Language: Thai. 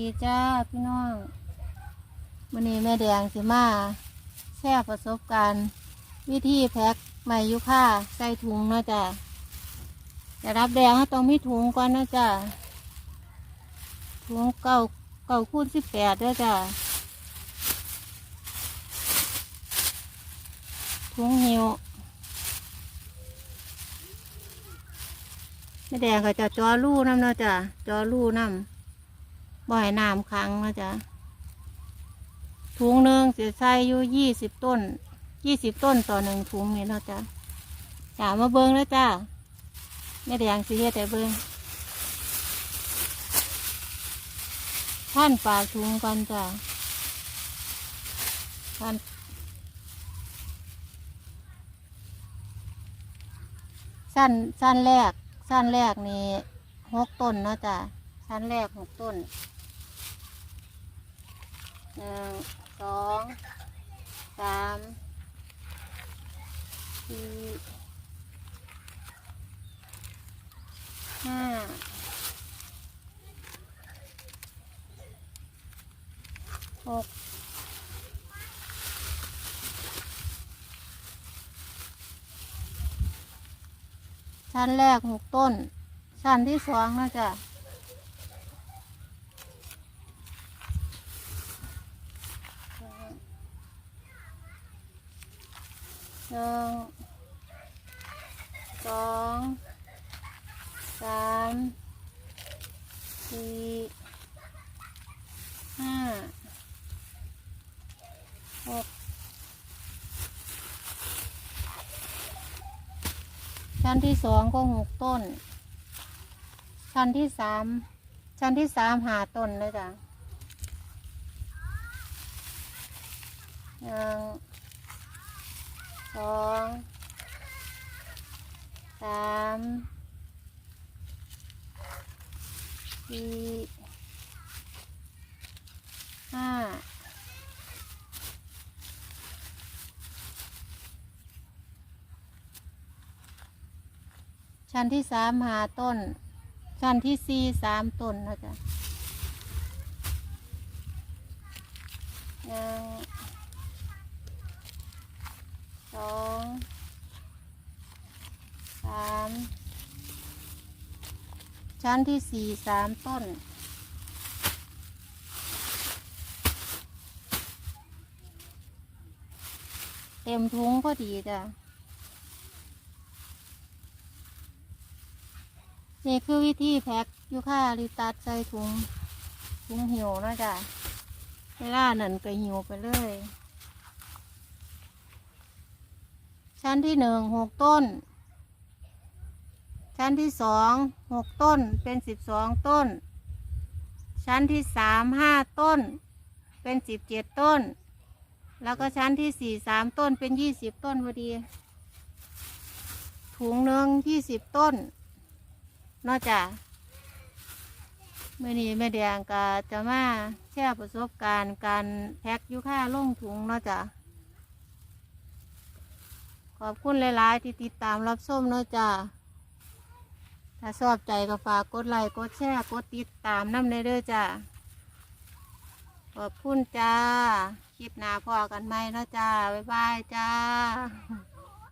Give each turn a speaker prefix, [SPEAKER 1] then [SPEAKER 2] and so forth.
[SPEAKER 1] ดีจ้าพี่น้องวันนี้แม่แดงสิมาแชร์ประสบการณ์ วิธีแพ็คไม้ยุค่าใส่ถุงเนาะจ้ะจะรับแดงต้องมีถุงก่อนนะจ้ะถุงเก่าเก่าคูณสิบแปดด้วยจ้ะถุงหิวแม่แดงก็จะจอรูน้ำเนาะจ้ะจอรูน้ำ บ่อยน้ำค้างนะจ๊ะถุงหนึ่งเสียใส่อยู่ยี่สิบต้นยี่สิบต้นต่อหนึ่งถุงนี่เนาะจ้ะจ้ามาเบิ้งแล้วจ้าแม่แดงสิเฮ็ดแต่เบิ้งท่านปากถุงกันจ้ะท่านสั้นสั้นแรกสั้นแรกนี่หกต้นเนาะจ้ะสั้นแรกหกต้น หนึ่งสองสามสี่ห้าหกชั้นแรกหกต้น ชั้นที่สองนะจ๊ะ หนึ่งสองสามสี่ห้าหกชั้นที่สองก็หกต้น ชั้นที่สามชั้นที่สามหาต้นเลยจ้ะหนึ่ง สองสามสี่ห้าชั้นที่สามหาต้น ชั้นที่สี่สามต้นนะจ๊ะหนึ่ง องสามชั้นที่สี่สามต้น เต็มทุ้งพอดีจ้ะนี่คือวิธีแพ็คยูค่าลิตัดใส่ถุงถุงหิวนะจ๊ะเวลานั่นก็หิวไปเลย ชั้นที่หนึ่งหกต้น ชั้นที่สองหกต้นเป็นสิบสองต้น ชั้นที่สามห้าต้น เป็นสิบเจ็ดต้น แล้วก็ชั้นที่สี่สามต้นเป็นยี่สิบต้นพอดี ถุงหนึ่งยี่สิบต้นนอกจากเมื่อนี้แม่แดงก็จะมาแชร์ประสบการณ์การแพ็คยูค่าลงถุงนอกจาก ขอบคุณหลายๆ ที่ติดตามรับชมเนาะจ้าถ้าชอบใจก็ฝากกดไลค์กดแชร์กดติดตามน้ำในเด้อจ้าขอบคุณจ้า คลิปหน้าพอกันไหมเนาะจ้า บ๊ายบายจ้า